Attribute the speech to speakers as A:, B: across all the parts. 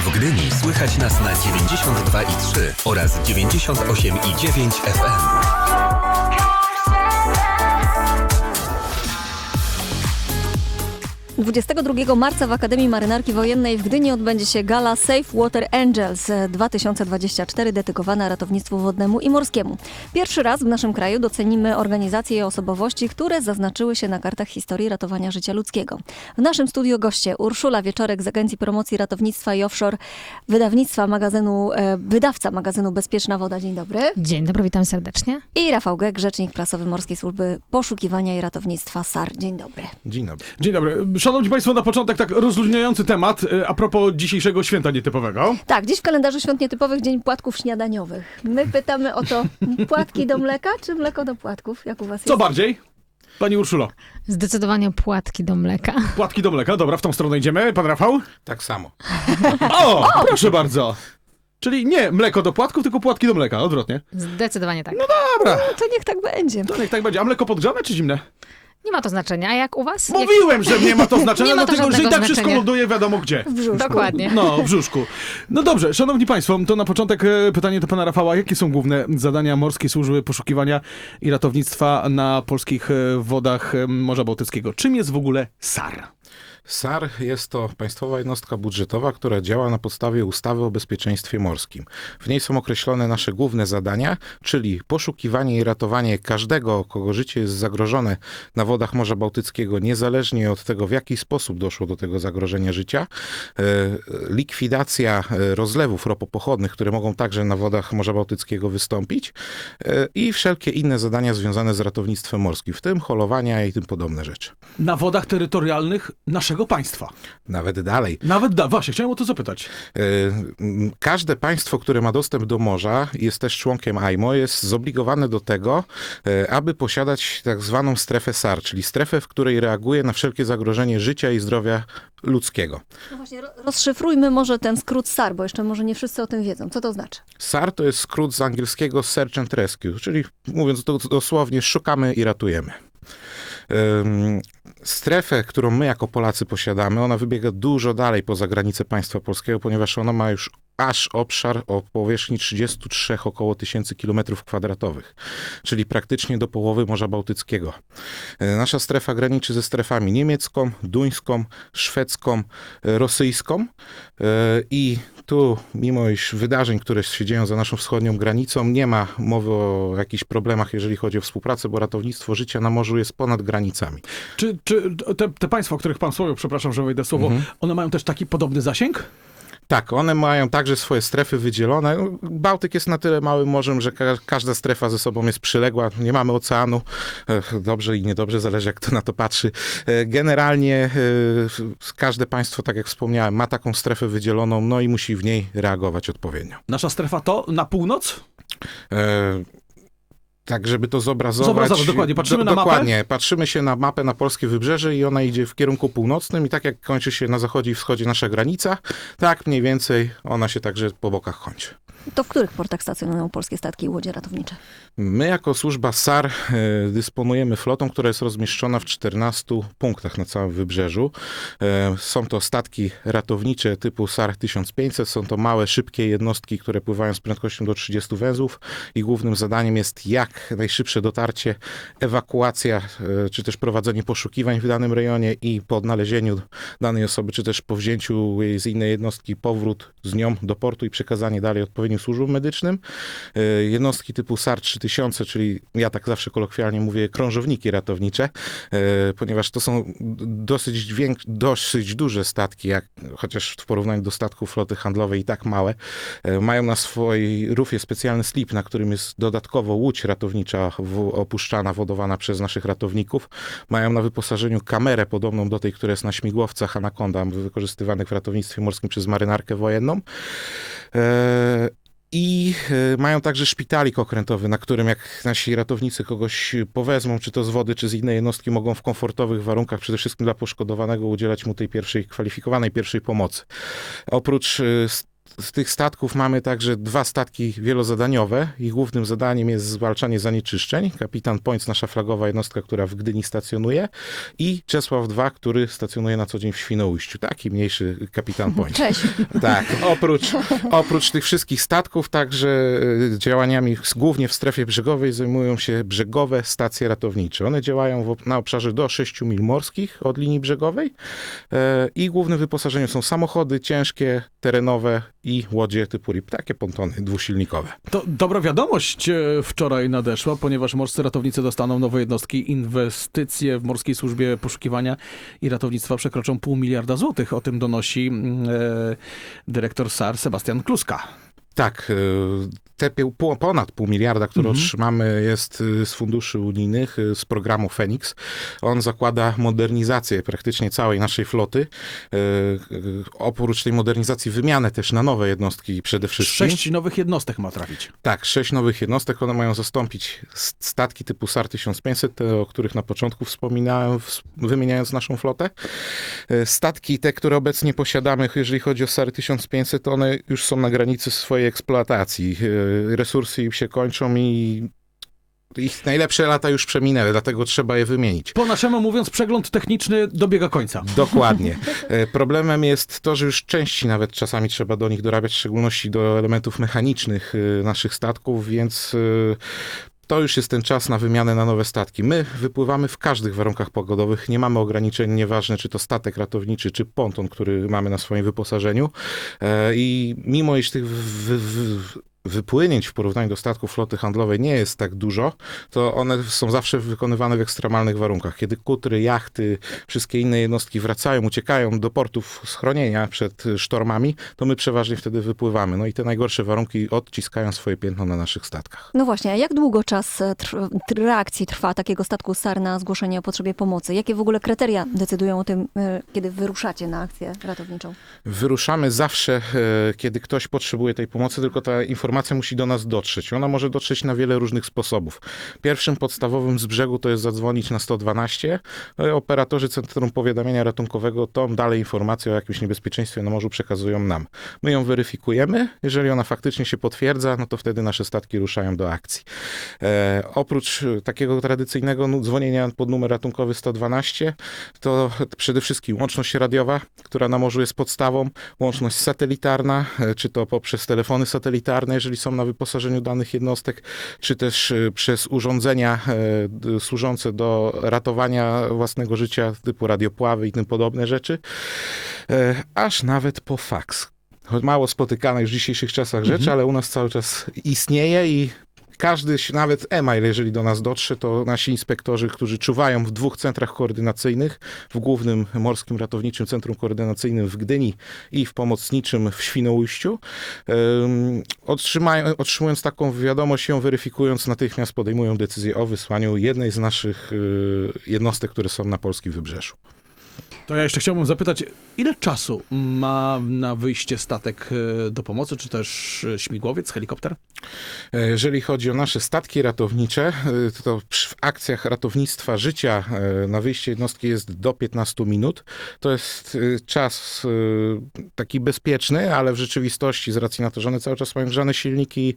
A: W Gdyni słychać nas na 92,3 oraz 98,9 FM.
B: 22 marca w Akademii Marynarki Wojennej w Gdyni odbędzie się gala Safe Water Angels 2024 dedykowana ratownictwu wodnemu i morskiemu. Pierwszy raz w naszym kraju docenimy organizacje i osobowości, które zaznaczyły się na kartach historii ratowania życia ludzkiego. W naszym studiu goście Urszula Wieczorek z Agencji Promocji Ratownictwa i Offshore, wydawnictwa magazynu, e, wydawca magazynu Bezpieczna Woda. Dzień dobry.
C: Dzień dobry, witam serdecznie.
B: I Rafał Gek, rzecznik prasowy Morskiej Służby Poszukiwania i Ratownictwa SAR. Dzień dobry.
D: Dzień dobry.
E: Dzień dobry. Szanowni Państwo, na początek tak rozluźniający temat e, a propos dzisiejszego święta nietypowego.
B: Tak, dziś w kalendarzu świąt nietypowych dzień płatków śniadaniowych. My pytamy o to, płatki do mleka czy mleko do płatków? Jak u was
E: Co
B: jest?
E: bardziej? Pani Urszulo,
C: Zdecydowanie płatki do mleka.
E: płatki do mleka. Dobra, w tą stronę idziemy. Pan Rafał?
D: Tak samo.
E: O, proszę bardzo. Czyli nie mleko do płatków, tylko płatki do mleka, odwrotnie.
C: Zdecydowanie tak.
E: Dobra,
B: No to niech tak będzie.
E: to niech tak będzie. A mleko podgrzane czy zimne?
C: Nie ma to znaczenia. A jak u was? Jak...
E: Mówiłem, że nie ma to znaczenia,
C: Nie ma to
E: dlatego że i
C: żadnego
E: tak wszystko
C: znaczenia.
E: ląduje wiadomo gdzie.
B: W brzuszku.
C: Dokładnie.
E: No, w brzuszku. No dobrze, szanowni państwo, to na początek e, pytanie do pana Rafała. Jakie są główne zadania Morskiej Służby Poszukiwania i Ratownictwa na polskich e, wodach e, Morza Bałtyckiego? Czym jest w ogóle SAR?
D: SAR jest to państwowa jednostka budżetowa, która działa na podstawie ustawy o bezpieczeństwie morskim. W niej są określone nasze główne zadania, czyli poszukiwanie i ratowanie każdego, kogo życie jest zagrożone na wodach Morza Bałtyckiego, niezależnie od tego, w jaki sposób doszło do tego zagrożenia życia. E, Likwidacja e, rozlewów ropopochodnych, które mogą także na wodach Morza Bałtyckiego wystąpić e, i wszelkie inne zadania związane z ratownictwem morskim, w tym holowania i tym podobne rzeczy.
E: Na wodach terytorialnych naszego państwa.
D: Nawet dalej.
E: Nawet da, właśnie, chciałem o to zapytać.
D: E, Każde państwo, które ma dostęp do morza, jest też członkiem AIMO, jest zobligowane do tego, e, aby posiadać tak zwaną strefę SAR, czyli strefę, w której reaguje na wszelkie zagrożenie życia i zdrowia ludzkiego.
B: No właśnie, ro- rozszyfrujmy może ten skrót SAR, bo jeszcze może nie wszyscy o tym wiedzą. Co to znaczy?
D: SAR to jest skrót z angielskiego Search and Rescue, czyli mówiąc to dosłownie, szukamy i ratujemy. Strefę, którą my jako Polacy posiadamy, ona wybiega dużo dalej poza granice państwa polskiego, ponieważ ona ma już aż obszar o powierzchni 33 około tysięcy kilometrów kwadratowych, czyli praktycznie do połowy Morza Bałtyckiego. E, Nasza strefa graniczy ze strefami niemiecką, duńską, szwedzką, e, rosyjską e, i tu, mimo iż wydarzeń, które się dzieją za naszą wschodnią granicą, nie ma mowy o jakichś problemach, jeżeli chodzi o współpracę, bo ratownictwo życia na morzu jest ponad granicami.
E: Czy, czy te, te państwa, o których pan słowo, przepraszam, że wejdę słowo, one mają też taki podobny zasięg?
D: Tak, one mają także swoje strefy wydzielone. Bałtyk jest na tyle małym morzem, że ka- każda strefa ze sobą jest przyległa. Nie mamy oceanu. Dobrze i niedobrze, zależy jak kto na to patrzy. E, Generalnie e, każde państwo, tak jak wspomniałem, ma taką strefę wydzieloną, no i musi w niej reagować odpowiednio.
E: Nasza strefa to na północ?
D: E, Tak, żeby to zobrazować.
E: Zobrazować, dokładnie. Patrzymy na mapę?
D: Dokładnie. Patrzymy się na mapę na polskie wybrzeże i ona idzie w kierunku północnym i tak jak kończy się na zachodzie i wschodzie nasza granica, tak mniej więcej ona się także po bokach kończy.
B: To w których portach stacjonują polskie statki i łodzie ratownicze?
D: My jako służba SAR e, dysponujemy flotą, która jest rozmieszczona w 14 punktach na całym wybrzeżu. E, Są to statki ratownicze typu SAR 1500, są to małe, szybkie jednostki, które pływają z prędkością do 30 węzłów i głównym zadaniem jest jak najszybsze dotarcie, ewakuacja, e, czy też prowadzenie poszukiwań w danym rejonie i po odnalezieniu danej osoby, czy też po wzięciu jej z innej jednostki powrót z nią do portu i przekazanie dalej odpowiednim służbom medycznym. E, Jednostki typu SAR 3000, czyli ja tak zawsze kolokwialnie mówię krążowniki ratownicze, e, ponieważ to są dosyć, dosyć duże statki, jak, chociaż w porównaniu do statków floty handlowej i tak małe. E, Mają na swojej rufie specjalny slip, na którym jest dodatkowo łódź ratownicza opuszczana, wodowana przez naszych ratowników. Mają na wyposażeniu kamerę podobną do tej, która jest na śmigłowcach Anaconda, wykorzystywanych w ratownictwie morskim przez marynarkę wojenną. E, mają także szpitalik okrętowy, na którym jak nasi ratownicy kogoś powezmą, czy to z wody, czy z innej jednostki, mogą w komfortowych warunkach, przede wszystkim dla poszkodowanego, udzielać mu tej pierwszej, kwalifikowanej pierwszej pomocy. Oprócz e, z tych statków mamy także dwa statki wielozadaniowe. Ich głównym zadaniem jest zwalczanie zanieczyszczeń. Kapitan Points, nasza flagowa jednostka, która w Gdyni stacjonuje i Czesław II, który stacjonuje na co dzień w Świnoujściu. Taki mniejszy kapitan Points.
B: Cześć.
D: Tak, oprócz, oprócz tych wszystkich statków, także e, działaniami głównie w strefie brzegowej zajmują się brzegowe stacje ratownicze. One działają w, na obszarze do 6 mil morskich od linii brzegowej e, i głównym wyposażeniem są samochody ciężkie, terenowe i łodzie typu RIP, takie pontony dwusilnikowe.
E: To dobra wiadomość e, wczoraj nadeszła, ponieważ morscy ratownicy dostaną nowe jednostki. Inwestycje w Morskiej Służbie Poszukiwania i Ratownictwa przekroczą pół miliarda złotych. O tym donosi mm, e, dyrektor SAR Sebastian Kluska.
D: Tak, e, te ponad pół miliarda, które
E: Mhm.
D: otrzymamy jest e, z funduszy unijnych, e, z programu Fenix. On zakłada modernizację praktycznie całej naszej floty. Oprócz tej modernizacji wymianę też na nowe jednostki przede wszystkim.
E: Sześć nowych jednostek ma trafić.
D: Tak, sześć nowych jednostek. One mają zastąpić statki typu SAR 1500, te, o których na początku wspominałem, ws- wymieniając naszą flotę. Statki te, które obecnie posiadamy, jeżeli chodzi o SAR 1500, to one już są na granicy swojej eksploatacji. E, Resursy im się kończą i ich najlepsze lata już przeminęły, dlatego trzeba je wymienić.
E: Po naszemu mówiąc, przegląd techniczny dobiega końca.
D: Dokładnie. E, Problemem jest to, że już części nawet czasami trzeba do nich dorabiać, w szczególności do elementów mechanicznych e, naszych statków, więc to już jest ten czas na wymianę na nowe statki. My wypływamy w każdych warunkach pogodowych, nie mamy ograniczeń, nieważne czy to statek ratowniczy, czy ponton, który mamy na swoim wyposażeniu. E, I mimo iż tych wypłynięć w porównaniu do statków floty handlowej nie jest tak dużo, to one są zawsze wykonywane w ekstremalnych warunkach. Kiedy kutry, jachty, wszystkie inne jednostki wracają, uciekają do portów schronienia przed sztormami, to my przeważnie wtedy wypływamy. No i te najgorsze warunki odciskają swoje piętno na naszych statkach.
B: No właśnie, a jak długo czas e, tr- reakcji trwa takiego statku SAR na zgłoszenie o potrzebie pomocy? Jakie w ogóle kryteria decydują o tym, e, kiedy wyruszacie na akcję ratowniczą?
D: Wyruszamy zawsze, e, kiedy ktoś potrzebuje tej pomocy, tylko ta informacja musi do nas dotrzeć. Ona może dotrzeć na wiele różnych sposobów. Pierwszym podstawowym z brzegu to jest zadzwonić na 112. E, Operatorzy Centrum Powiadamiania Ratunkowego tą dalej informację o jakimś niebezpieczeństwie na morzu przekazują nam. My ją weryfikujemy. Jeżeli ona faktycznie się potwierdza, no to wtedy nasze statki ruszają do akcji. E, oprócz takiego tradycyjnego dzwonienia pod numer ratunkowy 112, to przede wszystkim łączność radiowa, która na morzu jest podstawą, łączność satelitarna, e, czy to poprzez telefony satelitarne, jeżeli są na wyposażeniu danych jednostek, czy też e, przez urządzenia e, służące do ratowania własnego życia, typu radiopławy i tym podobne rzeczy, e, aż nawet po faks. Mało spotykane już w dzisiejszych czasach rzeczy, ale u nas cały czas istnieje i każdy, nawet e-mail, jeżeli do nas dotrze, to nasi inspektorzy, którzy czuwają w dwóch centrach koordynacyjnych, w Głównym Morskim Ratowniczym Centrum Koordynacyjnym w Gdyni i w Pomocniczym w Świnoujściu, otrzymają, otrzymując taką wiadomość, ją weryfikując, natychmiast podejmują decyzję o wysłaniu jednej z naszych y, jednostek, które są na polskim wybrzeżu.
E: To ja jeszcze chciałbym zapytać, ile czasu ma na wyjście statek e, do pomocy, czy też e, śmigłowiec, helikopter?
D: E, Jeżeli chodzi o nasze statki ratownicze, to w akcjach ratownictwa życia na wyjście jednostki jest do 15 minut. To jest czas taki bezpieczny, ale w rzeczywistości z racji na to, że one cały czas mają grzane silniki,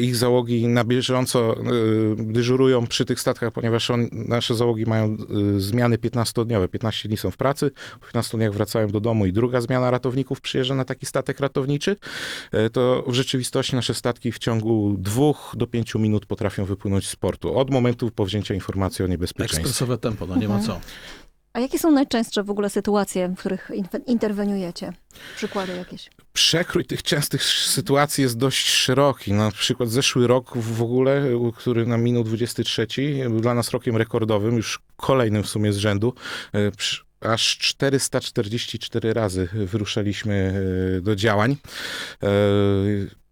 D: ich załogi na bieżąco dyżurują przy tych statkach, ponieważ on, nasze załogi mają zmiany 15-dniowe. 15 dni są w pracy, 15 dniach wracają do domu i druga zmiana ratowników przyjeżdża na taki statek ratowniczy. E, To w rzeczywistości nasze statki w ciągu dwóch do pięciu minut potrafią wypłynąć z portu. Od momentu powzięcia informacji o niebezpieczeństwie.
E: Ekspresowe tempo, no nie ma co.
B: A jakie są najczęstsze w ogóle sytuacje, w których interweniujecie? Przykłady jakieś?
D: Przekrój tych częstych sytuacji jest dość szeroki. Na przykład zeszły rok w ogóle, który nam minął 23, był dla nas rokiem rekordowym, już kolejnym w sumie z rzędu. Aż 444 razy wyruszaliśmy e, do działań. E,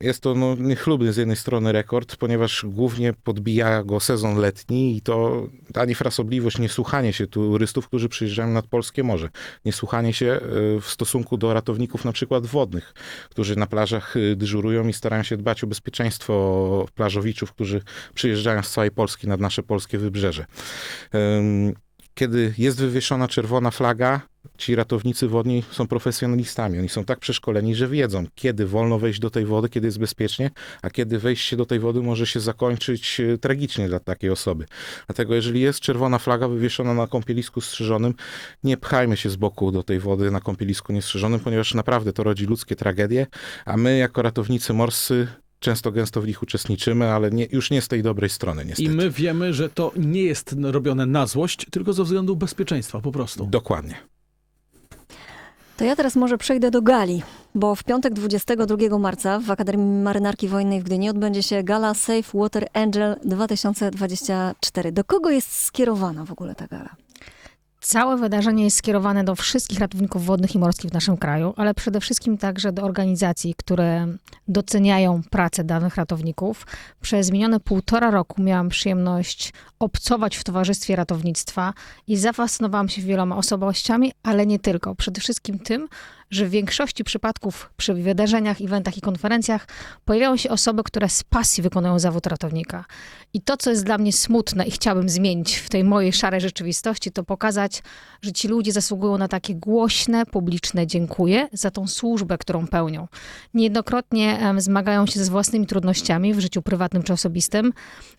D: Jest to no, niechlubny z jednej strony rekord, ponieważ głównie podbija go sezon letni i to ta niefrasobliwość, niesłuchanie się turystów, którzy przyjeżdżają nad polskie morze. Niesłuchanie się e, w stosunku do ratowników na przykład wodnych, którzy na plażach dyżurują i starają się dbać o bezpieczeństwo plażowiczów, którzy przyjeżdżają z całej Polski nad nasze polskie wybrzeże. Kiedy jest wywieszona czerwona flaga, ci ratownicy wodni są profesjonalistami. Oni są tak przeszkoleni, że wiedzą, kiedy wolno wejść do tej wody, kiedy jest bezpiecznie, a kiedy wejście do tej wody może się zakończyć e, tragicznie dla takiej osoby. Dlatego jeżeli jest czerwona flaga wywieszona na kąpielisku strzyżonym, nie pchajmy się z boku do tej wody na kąpielisku niestrzyżonym, ponieważ naprawdę to rodzi ludzkie tragedie, a my jako ratownicy morscy często gęsto w nich uczestniczymy, ale nie, już nie z tej dobrej strony niestety.
E: I my wiemy, że to nie jest robione na złość, tylko ze względu bezpieczeństwa po prostu.
D: Dokładnie.
B: To ja teraz może przejdę do gali, bo w piątek 22 marca w Akademii Marynarki Wojennej w Gdyni odbędzie się gala Safe Water Angel 2024. Do kogo jest skierowana w ogóle ta gala?
C: Całe wydarzenie jest skierowane do wszystkich ratowników wodnych i morskich w naszym kraju, ale przede wszystkim także do organizacji, które doceniają pracę danych ratowników. Przez minione półtora roku miałam przyjemność obcować w towarzystwie ratownictwa i zafascynowałam się wieloma osobowościami, ale nie tylko. Przede wszystkim tym, że w większości przypadków przy wydarzeniach, eventach i konferencjach pojawiają się osoby, które z pasji wykonują zawód ratownika. I to, co jest dla mnie smutne i chciałabym zmienić w tej mojej szarej rzeczywistości, to pokazać, że ci ludzie zasługują na takie głośne, publiczne dziękuję za tą służbę, którą pełnią. Niejednokrotnie zmagają się ze własnymi trudnościami w życiu prywatnym czy osobistym,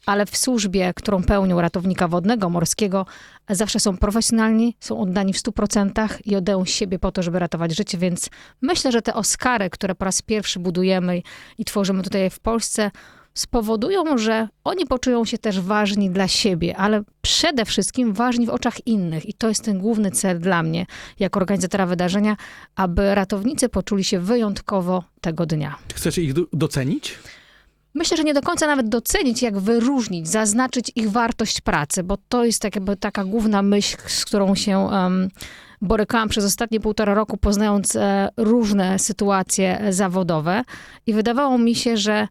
C: ale w służbie, którą pełnią ratownika wodnego, morskiego, zawsze są profesjonalni, są oddani w 100% i oddają siebie po to, żeby ratować życie, więc myślę, że te Oscary, które po raz pierwszy budujemy i- tworzymy tutaj w Polsce, spowodują, że oni poczują się też ważni dla siebie, ale przede wszystkim ważni w oczach innych. I to jest ten główny cel dla mnie, jako organizatora wydarzenia, aby ratownicy poczuli się wyjątkowo tego dnia.
E: Chcecie ich do- docenić?
C: Myślę, że nie do końca nawet docenić, jak wyróżnić, zaznaczyć ich wartość pracy, bo to jest tak taka główna myśl, z którą się um, borykałam przez ostatnie półtora roku, poznając e, różne sytuacje zawodowe i wydawało mi się, że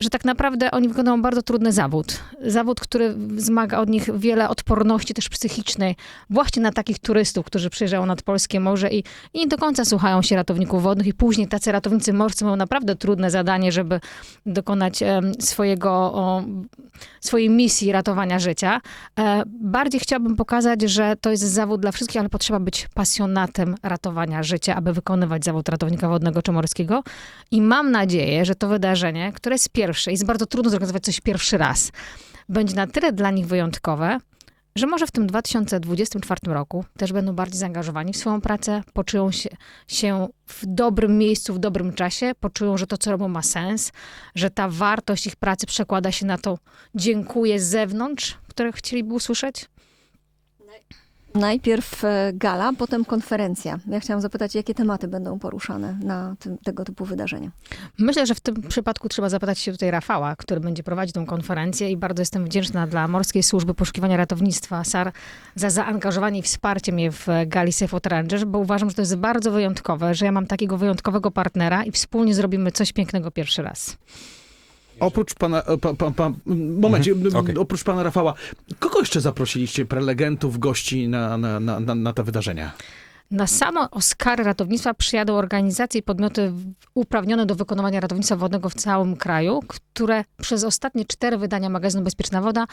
C: że tak naprawdę oni wykonują bardzo trudny zawód. Zawód, który zmaga od nich wiele odporności też psychicznej, właśnie na takich turystów, którzy przyjeżdżają nad polskie morze i, i nie do końca słuchają się ratowników wodnych i później tacy ratownicy morscy mają naprawdę trudne zadanie, żeby dokonać swojego, o, swojej misji ratowania życia. E, bardziej chciałabym pokazać, że to jest zawód dla wszystkich, ale potrzeba być pasjonatem ratowania życia, aby wykonywać zawód ratownika wodnego czy morskiego. I mam nadzieję, że to wydarzenie, które jest pierwsze, jest bardzo trudno zorganizować coś pierwszy raz, będzie na tyle dla nich wyjątkowe, że może w tym 2024 roku też będą bardziej zaangażowani w swoją pracę, poczują się, się w dobrym miejscu, w dobrym czasie, poczują, że to, co robią, ma sens, że ta wartość ich pracy przekłada się na to dziękuję z zewnątrz, które chcieliby usłyszeć.
B: Najpierw e, gala, potem konferencja. Ja chciałam zapytać, jakie tematy będą poruszane na tym, tego typu wydarzeniu.
C: Myślę, że w tym przypadku trzeba zapytać się tutaj Rafała, który będzie prowadzić tą konferencję i bardzo jestem wdzięczna dla Morskiej Służby Poszukiwania Ratownictwa SAR za zaangażowanie i wsparcie mnie w gali Safe Rangers, bo uważam, że to jest bardzo wyjątkowe, że ja mam takiego wyjątkowego partnera i wspólnie zrobimy coś pięknego pierwszy raz.
E: Oprócz pana, e, pa, pa, pa, momencie,
D: Mhm, okej.
E: oprócz pana Rafała, kogo jeszcze zaprosiliście, prelegentów, gości na, na, na, na, na te wydarzenia?
C: Na samo Oscary ratownictwa przyjadą organizacje i podmioty uprawnione do wykonywania ratownictwa wodnego w całym kraju, które przez ostatnie cztery wydania magazynu Bezpieczna Woda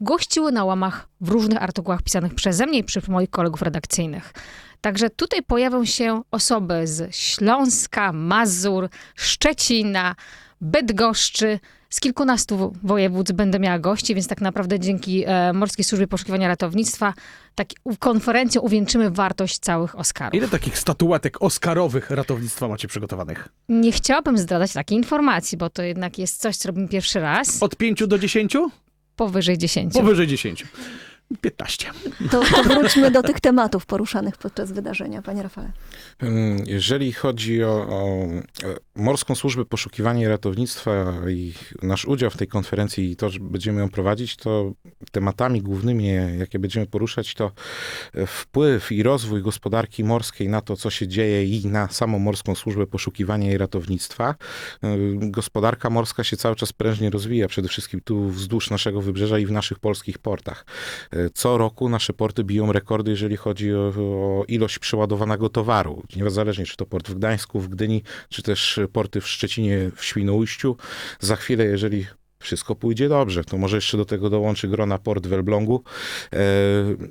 C: gościły na łamach w różnych artykułach pisanych przeze mnie i przez moich kolegów redakcyjnych. Także tutaj pojawią się osoby z Śląska, Mazur, Szczecina, Bydgoszczy, z kilkunastu województw będę miała gości, więc tak naprawdę dzięki e, Morskiej Służbie Poszukiwania Ratownictwa tak, konferencją uwieńczymy wartość całych Oscarów.
E: Ile takich statuetek oscarowych ratownictwa macie przygotowanych?
C: Nie chciałabym zdradzać takiej informacji, bo to jednak jest coś, co robimy pierwszy raz,
E: Od 5 do 10?
C: powyżej 10.
E: Powyżej 10. 15.
B: To, to wróćmy do tych tematów poruszanych podczas wydarzenia, panie Rafale.
D: Ym, Jeżeli chodzi o, o e, Morską Służbę Poszukiwania i Ratownictwa i nasz udział w tej konferencji i to, że będziemy ją prowadzić, to tematami głównymi, jakie będziemy poruszać, to e, wpływ i rozwój gospodarki morskiej na to, co się dzieje i na samą Morską Służbę Poszukiwania i Ratownictwa. Y, Gospodarka morska się cały czas prężnie rozwija, przede wszystkim tu wzdłuż naszego wybrzeża i w naszych polskich portach. Co roku nasze porty biją rekordy, jeżeli chodzi o, o ilość przeładowanego towaru. Niezależnie, czy to port w Gdańsku, w Gdyni, czy też porty w Szczecinie, w Świnoujściu. Za chwilę, jeżeli wszystko pójdzie dobrze. To może jeszcze do tego dołączy grona port w Elblągu. E,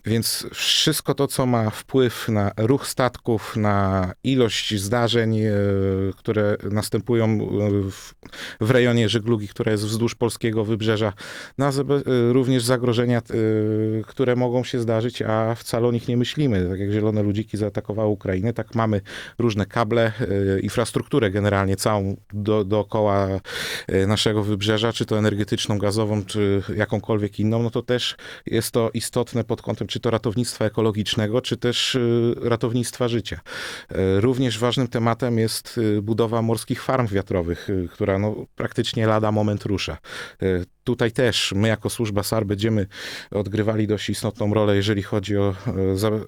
D: więc wszystko to, co ma wpływ na ruch statków, na ilość zdarzeń, e, które następują e, w, rejonie żeglugi, która jest wzdłuż polskiego wybrzeża, na również zagrożenia, które mogą się zdarzyć, a wcale o nich nie myślimy. Tak jak zielone ludziki zaatakowały Ukrainę, tak mamy różne kable, infrastrukturę generalnie całą do, dookoła naszego wybrzeża, czy to energetyczną, gazową, czy jakąkolwiek inną, no to też jest to istotne pod kątem czy to ratownictwa ekologicznego, czy też e, ratownictwa życia. E, Również ważnym tematem jest e, budowa morskich farm wiatrowych, która no, praktycznie lada moment rusza. Tutaj też my jako służba SAR będziemy odgrywali dość istotną rolę, jeżeli chodzi o e, za, e,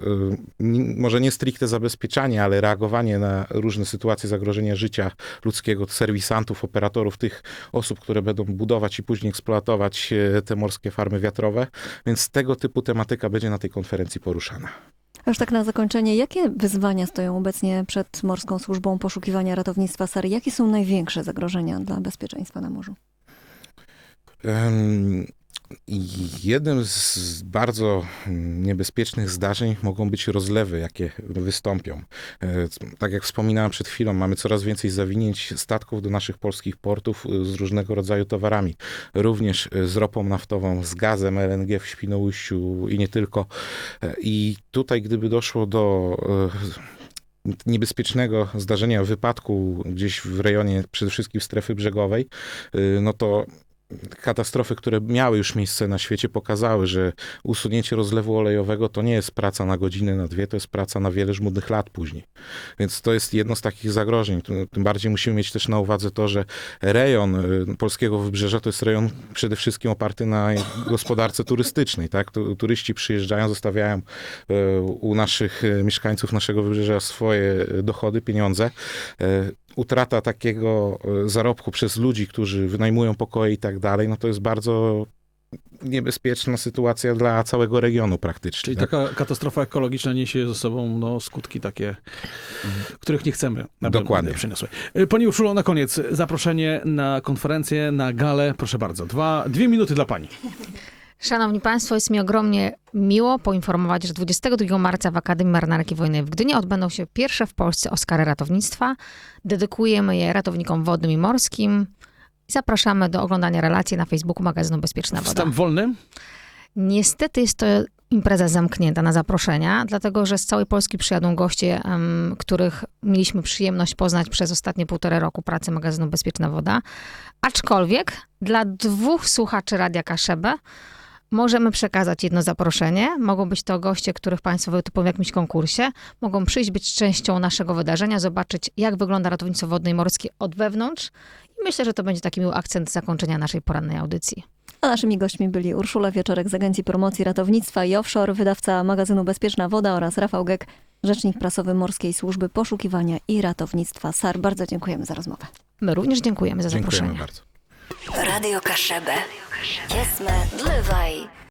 D: może nie stricte zabezpieczanie, ale reagowanie na różne sytuacje zagrożenia życia ludzkiego, serwisantów, operatorów, tych osób, które będą budować i później eksploatować e, te morskie farmy wiatrowe. Więc tego typu tematyka będzie na tej konferencji poruszana.
B: A Już tak na zakończenie, jakie wyzwania stoją obecnie przed Morską Służbą Poszukiwania Ratownictwa SAR? Jakie są największe zagrożenia dla bezpieczeństwa na morzu?
D: Jednym z bardzo niebezpiecznych zdarzeń mogą być rozlewy, jakie wystąpią. E, Tak jak wspominałem przed chwilą, mamy coraz więcej zawinięć statków do naszych polskich portów e, z różnego rodzaju towarami. Również z ropą naftową, z gazem LNG w Świnoujściu i nie tylko. E, I tutaj, gdyby doszło do niebezpiecznego zdarzenia, wypadku gdzieś w rejonie przede wszystkim strefy brzegowej, no to katastrofy, które miały już miejsce na świecie, pokazały, że usunięcie rozlewu olejowego to nie jest praca na godzinę, na dwie, to jest praca na wiele żmudnych lat później. Więc to jest jedno z takich zagrożeń. Tym bardziej musimy mieć też na uwadze to, że rejon y, polskiego wybrzeża to jest rejon przede wszystkim oparty na gospodarce turystycznej. Tak? Tu- Turyści przyjeżdżają, zostawiają y, u naszych y, mieszkańców naszego wybrzeża swoje dochody, pieniądze. Utrata takiego y, zarobku przez ludzi, którzy wynajmują pokoje i tak dalej, no to jest bardzo niebezpieczna sytuacja dla całego regionu praktycznie.
E: Czyli
D: tak?
E: taka katastrofa ekologiczna niesie ze sobą no, skutki takie, których nie chcemy.
D: Dokładnie.
E: Przyniosły. Y, Pani Urszulo, na koniec zaproszenie na konferencję, na galę. Proszę bardzo, Dwa, dwie minuty dla Pani.
C: Szanowni Państwo, jest mi ogromnie miło poinformować, że 22 marca w Akademii Marynarki Wojennej w Gdyni odbędą się pierwsze w Polsce Oscary Ratownictwa. Dedykujemy je ratownikom wodnym i morskim. Zapraszamy do oglądania relacji na Facebooku magazynu Bezpieczna Woda.
E: Wstęp wolny.
C: Niestety jest to impreza zamknięta na zaproszenia, dlatego że z całej Polski przyjadą goście, których mieliśmy przyjemność poznać przez ostatnie półtora roku pracy magazynu Bezpieczna Woda. Aczkolwiek dla dwóch słuchaczy Radia Kaszebę możemy przekazać jedno zaproszenie. Mogą być to goście, których Państwo wytypują w jakimś konkursie. Mogą przyjść, być częścią naszego wydarzenia, zobaczyć, jak wygląda ratownictwo wodne i morskie od wewnątrz. I myślę, że to będzie taki miły akcent zakończenia naszej porannej audycji.
B: A naszymi gośćmi byli Urszula Wieczorek z Agencji Promocji Ratownictwa i Offshore, wydawca magazynu Bezpieczna Woda oraz Rafał Gek, rzecznik prasowy Morskiej Służby Poszukiwania i Ratownictwa SAR. Bardzo dziękujemy za rozmowę.
C: My również dziękujemy za zaproszenie.
D: Dziękujemy bardzo.
F: Radio Kaszebę. Jest me, dlywaj.